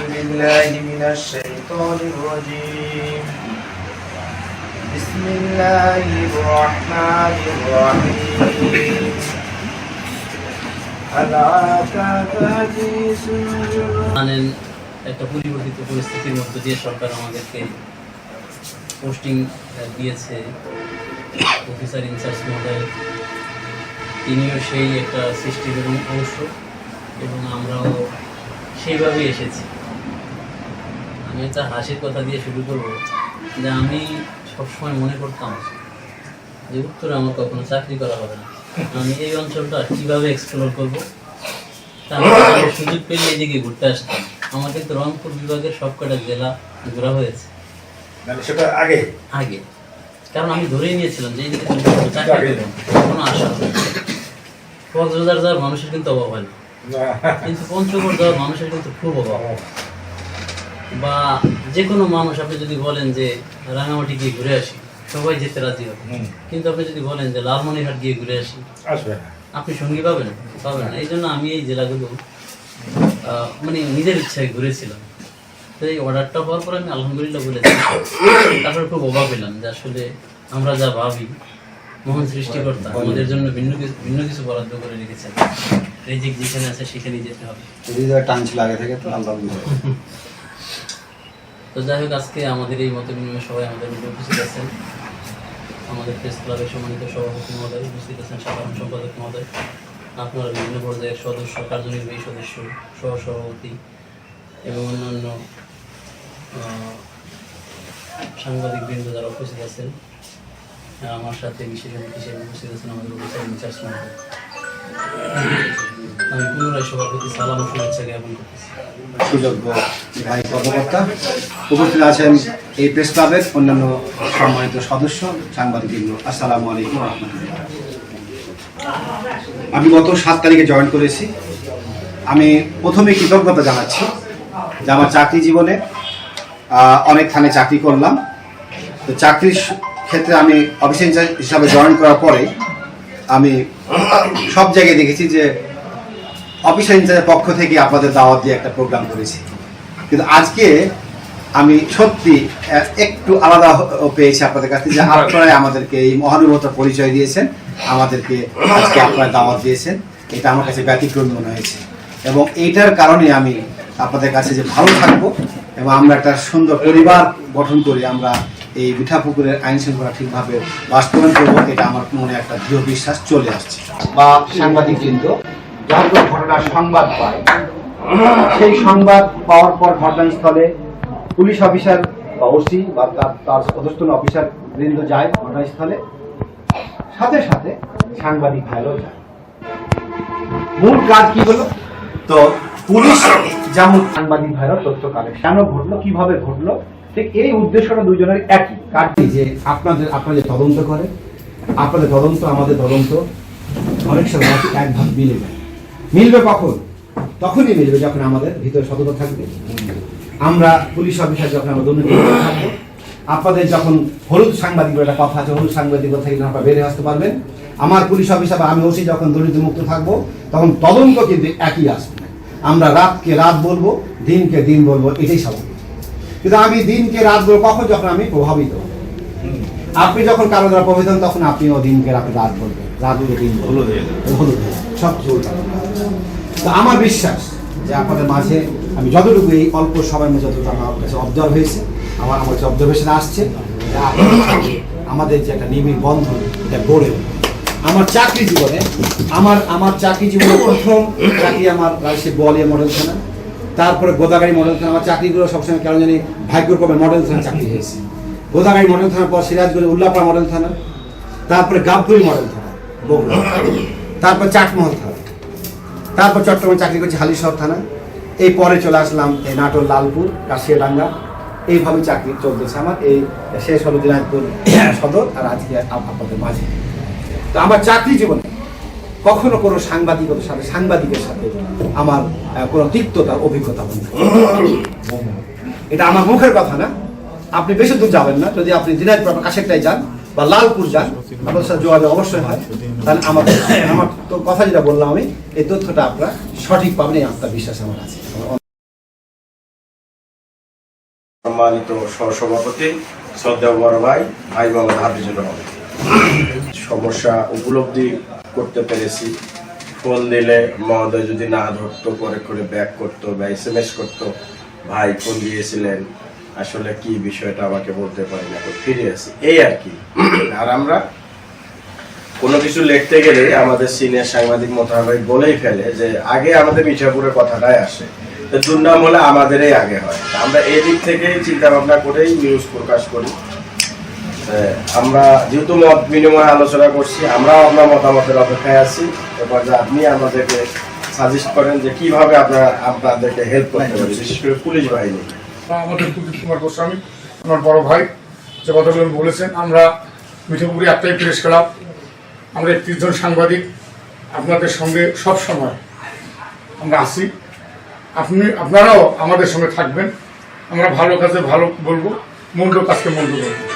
بالله من الشيطان الرجيم بسم الله الرحمن الرحيم هل أتاك حديث জানেন একটা পরিবর্তিত পরিস্থিতির মধ্য দিয়ে সরকার আমাদেরকে পোস্টিং দিয়েছে অফিসার ইনচার্জ মহোদয় তিনিও সেই একটা সিস্টেমের অংশ এবং আমরাও সেইভাবেই এসেছি আমি একটা হাসির কথা দিয়ে শুরু করব যে আমি সবসময় মনে করতাম যে উত্তরে আমার কখনো চাকরি করা হবে না। আমি এই অঞ্চলটা কীভাবে এক্সপ্লোর করব? সুযোগ পেলে এদিকে ঘুরতে আসতাম। আমার কিন্তু রংপুর বিভাগের সবকটা জেলা ঘোরা হয়েছে। সেটা আগে? আগে। কারণ আমি ধরেই নিয়েছিলাম যে এইদিকে কোনো চাকরি কোনো আশা কক্সবাজার যাওয়ার মানুষের কিন্তু অভাব হয় না। কিন্তু পঞ্চগড় যাওয়ার মানুষের কিন্তু খুব অভাব। বা যে কোনো মানুষ আপনি যদি বলেন যে রাঙামাটি গিয়ে ঘুরে আসি সবাই যেতে রাজি হবে। কিন্তু আপনি যদি বলেন যে লালমনিরহাট গিয়ে ঘুরে আসি আসবে আপনি সঙ্গী পাবেন? পাবেন না। এই জন্য আমি এই জেলাগুলো মানে নিজের ইচ্ছায় ঘুরেছিলাম। তো এই অর্ডারটা হওয়ার পর আমি আলহামদুলিল্লাহ বলেছি তারপরে খুব অবাক হইলাম যে আসলে আমরা যা ভাবি মহান সৃষ্টিকর্তা আমাদের জন্য ভিন্ন কিছু ভিন্ন কিছু বরাদ্দ করে রেখেছেন। রেজিক যেখানে আছে সেখানেই যেতে হবে। হৃদয় টানছিল আগে থেকে তো আল্লাহ তো যাই হোক, আজকে আমাদের এই মত বিনিময় সবাই আমাদের মধ্যে উপস্থিত আছেন। আমাদের প্রেস ক্লাবের সম্মানিত সভাপতি মহোদয় উপস্থিত আছেন, সাধারণ সম্পাদক মহোদয়। আপনারা বিভিন্ন পর্যায়ের সদস্য, কার্যনির্বাহী সদস্য সহ সভাপতি এবং অন্যান্য সাংবাদিক বৃন্দ যারা উপস্থিত আছেন আমার সাথে বিশেষ হিসেবে উপস্থিত আছেন আমাদের উপস্থিত ইনচার্জ আমি পুনরায় সভাপতি সালাম ও জ্ঞাপন করতেছি। সুযোগ্য ভাই কর্মকর্তা, উপস্থিত আছেন এই প্রেস ক্লাবের অন্যান্য সম্মানিত সদস্য, সাংবাদিকবৃন্দ। আসসালামু আলাইকুম রহমতুল্লাহ। আমি গত সাত তারিখে জয়েন করেছি। আমি প্রথমে কৃতজ্ঞতা জানাচ্ছি যে আমার চাকরি জীবনে অনেক থানে চাকরি করলাম। তো চাকরির ক্ষেত্রে আমি অফিস ইনচার্জ হিসাবে জয়েন করার পরে আমি সব জায়গায় দেখেছি যে অফিসার ইনচার্জের পক্ষ থেকে আপনাদের দাওয়াত দিয়ে একটা প্রোগ্রাম করেছি। কিন্তু আজকে আমি সত্যি একটু আলাদা পেয়েছি আপনাদের কাছ থেকে যে আপনারাই আমাদেরকে এই মহানুভূত পরিচয় দিয়েছেন আমাদেরকে আজকে আপনারা দাওয়াত দিয়েছেন। এটা আমার কাছে ব্যতিক্রম মনে হয়েছে। এবং এইটার কারণে আমি আপনাদের কাছে যে ভালো থাকব এবং আমরা একটা সুন্দর পরিবার গঠন করি আমরা এই মিঠাপুকুরের আইন শৃঙ্খলা ঠিকভাবে বাস্তবায়ন করব এটা আমার মনে একটা দৃঢ় বিশ্বাস চলে আসছে। বা সাংবাদিক কিন্তু ঘটনার সংবাদ পায়, সেই সংবাদ পাওয়ার পর ঘটনাস্থলে পুলিশ অফিসার বা ওসি বা তার অধস্তন অফিসার বৃন্দ যায় ঘটনাস্থলে। সাথে সাথে সাংবাদিক ভাইরাও যায় মূল কাজ কি হলো? তো পুলিশ যেমন সাংবাদিক ভাইরাও তথ্য কালে কেন ঘটলো। কীভাবে ঘটলো? ঠিক এই উদ্দেশ্যটা দুজনের একই। কাজটি যে আপনাদের আপনাদের তদন্ত করে। আপনাদের তদন্ত, আমাদের তদন্ত। অনেক সময় এক ভাগ মিলে যায়। মিলবে কখন? তখনই মিলবে যখন আমাদের ভিতরে সততা থাকবে। আমরা পুলিশ অফিসার যখন আমরা দুর্নীতি থাকব আপনাদের যখন হলুদ সাংবাদিক একটা কথা আছে হলুদ সাংবাদিক থেকে আপনারা বেরিয়ে আসতে পারবেন আমার পুলিশ অফিসার বা আমি ওসি যখন দুর্নীতি মুক্ত থাকব তখন তদন্ত কিন্তু একই আসবে। আমরা রাতকে রাত বলব দিনকে দিন বলব এটাই স্বাভাবিক। কিন্তু আমি দিনকে রাত বলব কখন? যখন আমি প্রভাবিত। আপনি যখন কারও দ্বারা প্রভাবিত হন তখন আপনিও দিনকে রাতে রাত বলবেন। রাতকে দিন হলুদ হলুদ। সব কিছু তো আমার বিশ্বাস যে আপনাদের মাঝে আমি যতটুকু এই অল্প সময়ের মধ্যে যতটুকু আমার কাছে অবজার্ভ হয়েছে, আমার আমার কাছে অবজারভেশন আসছে আমাদের যে একটা নিবিড় বন্ধন, এটা গড়ে। আমার চাকরি জীবনে, আমার আমার চাকরি জীবনে প্রথম চাকরি আমার রাজশাহী বোয়ালিয়া মডেল থানা তারপরে গোদাগাড়ি মডেল থানা আমার চাকরিগুলো সবসময় কেন জানি ভাগ্যক্রমে মডেল থানা চাকরি হয়েছে। গোদাগাড়ি মডেল থানার পর সিরাজগঞ্জ উল্লাপাড়া মডেল থানা তারপরে গাবগুড়ি মডেল থানা বগুড়া। তারপর চাটমহল থানা। তারপর চট্টগ্রামে চাকরি করছি হালিশহর থানা। এই পরে চলে আসলাম এই নাটোর লালপুর, কাশিয়াডাঙ্গা। এইভাবে চাকরি চলতেছে আমার। এই শেষ হলো দিনাজপুর সদর আর আজকে আপ- আপনাদের মাঝে। তো আমার চাকরি জীবনে কখনো কোনো সাংবাদিকতার সাথে, সাংবাদিকের সাথে আমার কোনো তিক্ততার অভিজ্ঞতা হয়নি এটা আমার মুখের কথা না। আপনি বেশি দূর যাবেন না। যদি আপনি দিনাজপুর আপনার কাছেরটাই যান বা লালপুর যান আপনার সাথে যোগাযোগ অবশ্যই হয়। তাহলে আমার আমার তো কথা যেটা বললাম আমি, এই তথ্যটা আপনারা সঠিক পাবেন, এই আত্মবিশ্বাস আমার আছে। সম্মানিত সহসভাপতি শ্রদ্ধেয় বড় ভাই ভাই মোহাম্মদ হাফিজুর সমস্যা উপলব্ধি করতে পেরেছি। ফোন দিলে মহোদয় যদি না ধরতো, পরে করে ব্যাক করতো বা এস এম এস করতো, ভাই ফোন দিয়েছিলেন। আসলে কি বিষয়টা আমাকে বলতে পারি না ফিরে আসি। এই আর কি। আর আমরা কোনো কিছু লিখতে গেলে আমাদের সিনিয়র সাংবাদিক মোতাবেক বলেই ফেলে যে আগে আমাদের মিঠাপুরের কথাটাই আসে তো দুর্নাম হলে আমাদেরই আগে হয়। আমরা এই দিক থেকে চিন্তা ভাবনা করেই নিউজ প্রকাশ করি। আমরা যেহেতু মত বিনিময় আলোচনা করছি, আমরাও আপনার মতামতের অপেক্ষায় আছি। এরপর যে আপনি আমাদেরকে সাজেস্ট করেন যে কীভাবে আপনারা আপনাদেরকে হেল্প করতে পারি, বিশেষ করে পুলিশ বাহিনী। আমাদের প্রদীপ কুমার গোস্বামী আমার বড় ভাই, যে কথাগুলো বলেছেন, আমরা মিঠেপুকুরি একটাই প্রেস ক্লাব, আমরা একত্রিশ জন সাংবাদিক, আপনাদের সঙ্গে সব সময় আমরা আসি আপনি, আপনারাও আমাদের সঙ্গে থাকবেন। আমরা ভালো কাজে ভালো বলব মন্ড কাজকে মন্দ বলব।